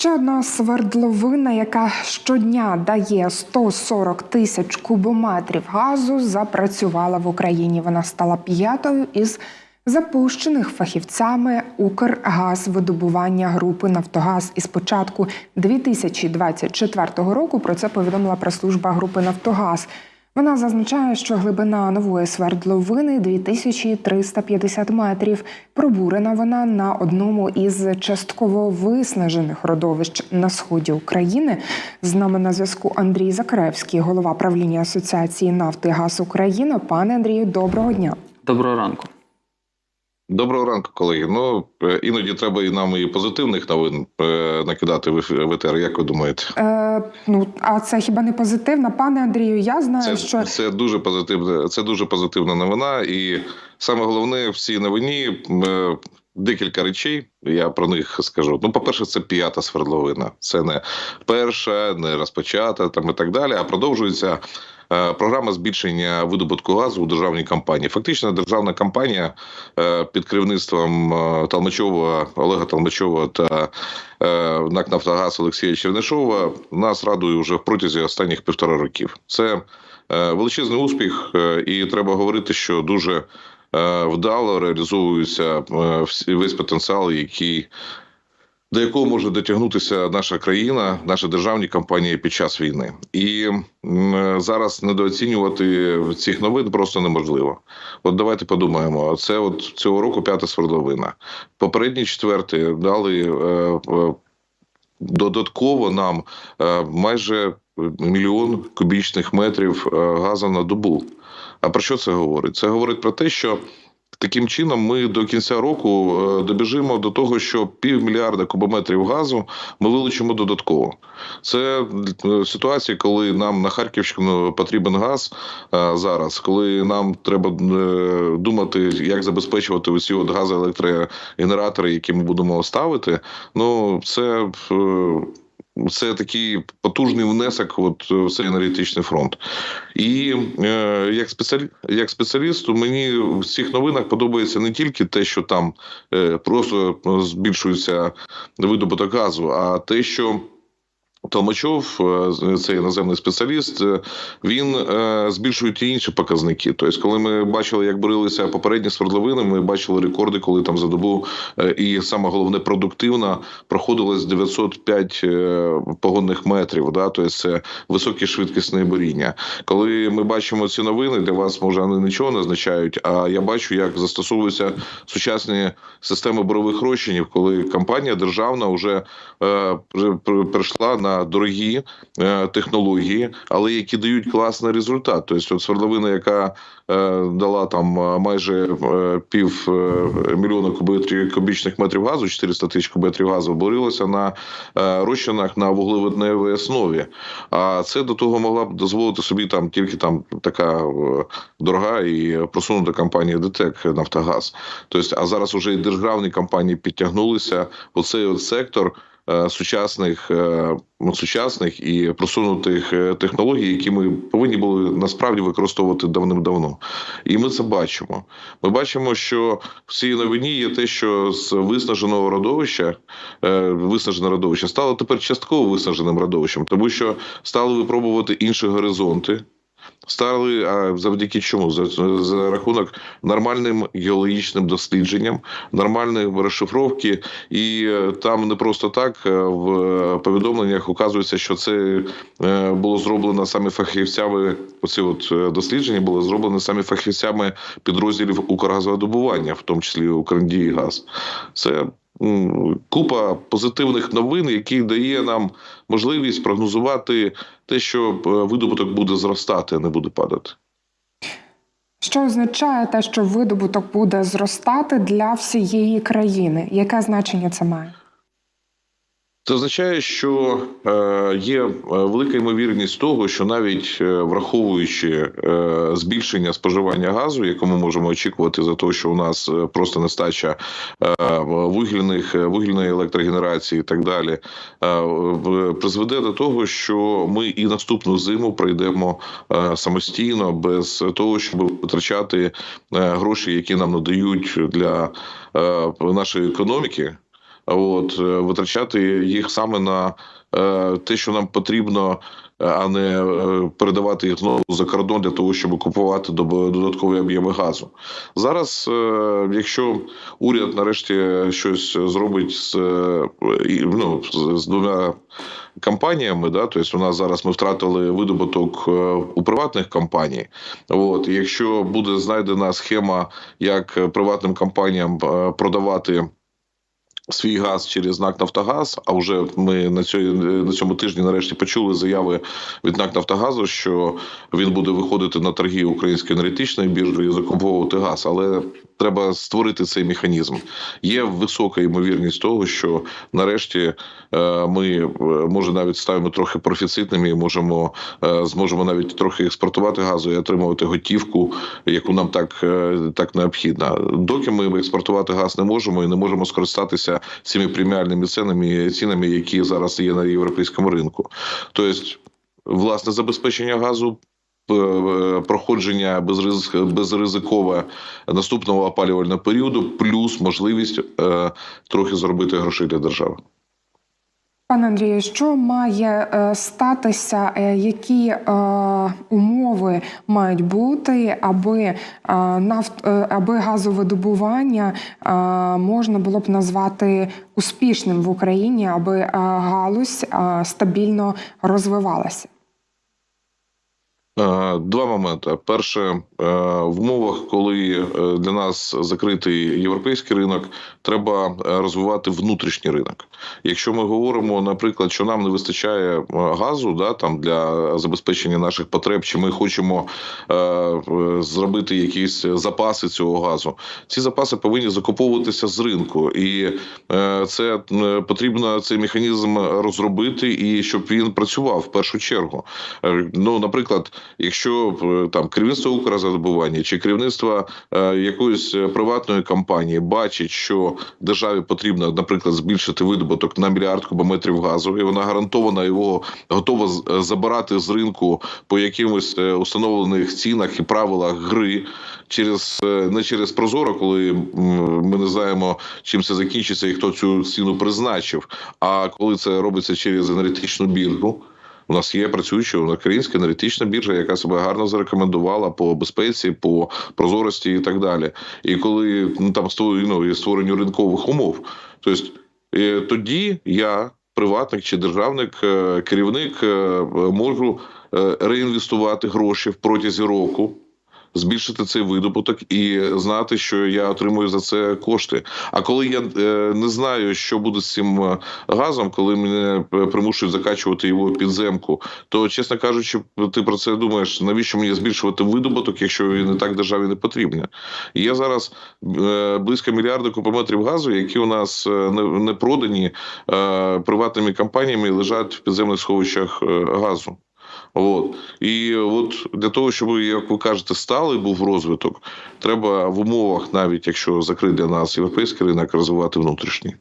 Ще одна свердловина, яка щодня дає 140 тисяч кубометрів газу, запрацювала в Україні. Вона стала п'ятою із запущених фахівцями Укргазвидобування групи Нафтогаз із початку 2024 року. Про це повідомила прес-служба групи Нафтогаз. Вона зазначає, що глибина нової свердловини 2350 метрів. Пробурена вона на одному із частково виснажених родовищ на сході України. З нами на зв'язку Андрій Закревський, голова правління Асоціації нафти і газ України. Пане Андрію, доброго дня. Доброго ранку. Доброго ранку, колеги. Ну е, іноді треба і нам і позитивних новин е, накидати в етер. Як ви думаєте? Е, ну а це хіба не позитивно? Пане Андрію, я знаю, Це, що це дуже позитивна. Це дуже позитивна новина. І саме головне в цій новині е, декілька речей. Я про них скажу. Ну, по-перше, це п'ята свердловина. Це не перша, не розпочата там і так далі. А продовжується. Е, Програма збільшення видобутку газу у державній компанії. Фактично, державна компанія е, під керівництвом е, Талмачова Олега Талмачова та НАК Нафтогаз Олексія Чернишова нас радує вже протязі останніх півтора років. Це величезний успіх, і треба говорити, що дуже вдало реалізовується весь потенціал, який. До якого може дотягнутися наша країна, наші державні компанії під час війни, і зараз недооцінювати цих новин просто неможливо. От давайте подумаємо. Це от цього року п'ята свердловина. Попередні четверті дали е, е, додатково нам е, майже мільйон кубічних метрів газу на добу. А про що це говорить? Це говорить про те, що таким чином ми до кінця року е, добіжимо до того, що півмільярда кубометрів газу ми вилучимо додатково. Це е, ситуація, коли нам на Харківщину потрібен газ е, зараз, коли нам треба думати, як забезпечувати усі от газоелектрогенератори, які ми будемо ставити. Ну це. Е, це такий потужний внесок от, в цей енергетичний фронт. І е, як, спеціаліст, як спеціалісту, мені в цих новинах подобається не тільки те, що там е, просто збільшується видобуток газу, а те, що Толмачов, е, цей іноземний спеціаліст, е, він е, збільшує ті інші показники. Тобто, коли ми бачили, як боролися попередні свердловини, ми бачили рекорди, коли там за добу і саме головне продуктивно проходилось 905 е, погонних метрів. Да? Тобто це високе швидкісне боріння. Коли ми бачимо ці новини, для вас може вони нічого не означають. А я бачу, як застосовуються сучасні системи борових розчинів, коли компанія державна вже е, при- при- на дорогі е, технології, але які дають класний результат. Тобто, от свердловина, яка е, дала там е, майже пів мільйона кубічних метрів газу, 400 тисяч кубометрів газу, борилася на розчинах на вуглеводневій основі. А це до того могла б дозволити собі там тільки там така дорога і просунута компанія ДТЕК Нафтогаз. Тобто, а зараз уже і державні компанії підтягнулися. Оцей от сектор сучасних, е, ну, сучасних і просунутих е, технологій, які ми повинні були насправді використовувати давним-давно. І ми це бачимо. Ми бачимо, що в цій новині є те, що з виснаженого родовища, е, виснажене родовище стало тепер частково виснаженим родовищем, тому що стали випробувати інші горизонти. Стали а завдяки чому? За, за рахунок нормальним геологічним дослідженням, нормальної розшифровки, і е, там не просто так е, в повідомленнях указується, що це е, було зроблено саме фахівцями. Оці от е, дослідження було зроблено саме фахівцями підрозділів Укргазвидобування, в тому числі Укрндії газ. Це купа позитивних новин, які дає нам можливість прогнозувати те, що е, видобуток буде зростати, а не буде падати. що означає те, що видобуток буде зростати для всієї країни? Яке значення це має? Це означає, що е, є е, велика ймовірність того, що навіть е, враховуючи збільшення споживання газу, яке ми можемо очікувати за те, що у нас просто нестача вугільних вугільної електрогенерації і так далі, призведе до того, що ми і наступну зиму пройдемо самостійно без того, щоб витрачати гроші, які нам надають для нашої економіки. От е, витрачати їх саме на е, те, що нам потрібно, е, а не передавати їх знову за кордон для того, щоб купувати додаткові об'єми газу. Зараз, якщо уряд нарешті щось зробить з, ну, з, двома компаніями, да, тобто у нас зараз ми втратили видобуток у приватних компаній. От, якщо буде знайдена схема, як приватним компаніям продавати. Свій газ через НАК Нафтогаз. А вже ми на цьому на цьому тижні нарешті почули заяви від НАК Нафтогазу, що він буде виходити на торги української енергетичної біржі і закуповувати газ. Але треба створити цей механізм. Є висока ймовірність того, що нарешті е, ми е, може навіть ставимо трохи профіцитними, і можемо е, зможемо навіть трохи експортувати газу і отримувати готівку, яку нам так, так необхідна. Доки ми експортувати газ не можемо і не можемо скористатися цими преміальними цінами, цінами, які зараз є на європейському ринку. Тобто, власне забезпечення газу. Е, Проходження безризик, безризикове наступного опалювального періоду, плюс можливість е, трохи заробити грошей для держави. Пане Андрію, що має е, статися, е, які е, умови мають бути, аби е, нафт, е, аби газовидобування е, можна було б назвати успішним в Україні, аби е, галузь е, стабільно розвивалася? Е, Два моменти. Перше, е, в умовах, коли е, для нас закритий європейський ринок, треба розвивати внутрішній ринок. Якщо ми говоримо, наприклад, що нам не вистачає газу, да там для забезпечення наших потреб, чи ми хочемо е, зробити якісь запаси цього газу, ці запаси повинні закуповуватися з ринку, і е, це потрібно цей механізм розробити і щоб він працював в першу чергу. Ну, наприклад, якщо е, там керівництво Укрзадобування чи керівництво е, якоїсь е, приватної компанії бачить, що державі потрібно, наприклад, збільшити видобуток на мільярд кубометрів газу, і вона гарантовано його готова е, забирати з ринку по якимось установлених цінах і правилах гри через не через Прозоро, коли ми не знаємо, чим це закінчиться і хто цю ціну призначив. А коли це робиться через енергетичну біржу. У нас є працююча українська енергетична біржа, яка себе гарно зарекомендувала по безпеці, по прозорості і так далі. І коли ну, там створ- ну, створенню ринкових умов, тобто е, тоді я, приватник чи державник, е, керівник, е, можу реінвестувати гроші в протязі року. Збільшити цей видобуток і знати, що я отримую за це кошти. А коли я е, не знаю, що буде з цим е, газом, коли мене е, примушують закачувати його підземку, то чесно кажучи, ти про це думаєш, навіщо мені збільшувати видобуток, якщо він і так державі не потрібен? Є зараз близько мільярда кубометрів газу, які у нас не, продані приватними компаніями лежать в підземних сховищах газу. От і от для того, щоб як ви кажете, сталий був розвиток, треба в умовах, навіть якщо закрити для нас європейський ринок, розвивати внутрішній.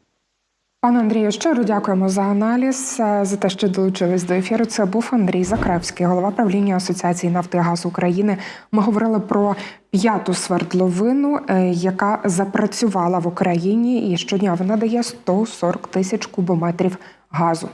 Пане Андрію, щиро дякуємо за аналіз, е, за те, що долучились до ефіру. Це був Андрій Закревський, голова правління Асоціації нафти і газу України. Ми говорили про п'яту свердловину, е, яка запрацювала в Україні, і щодня вона дає 140 тисяч кубометрів газу.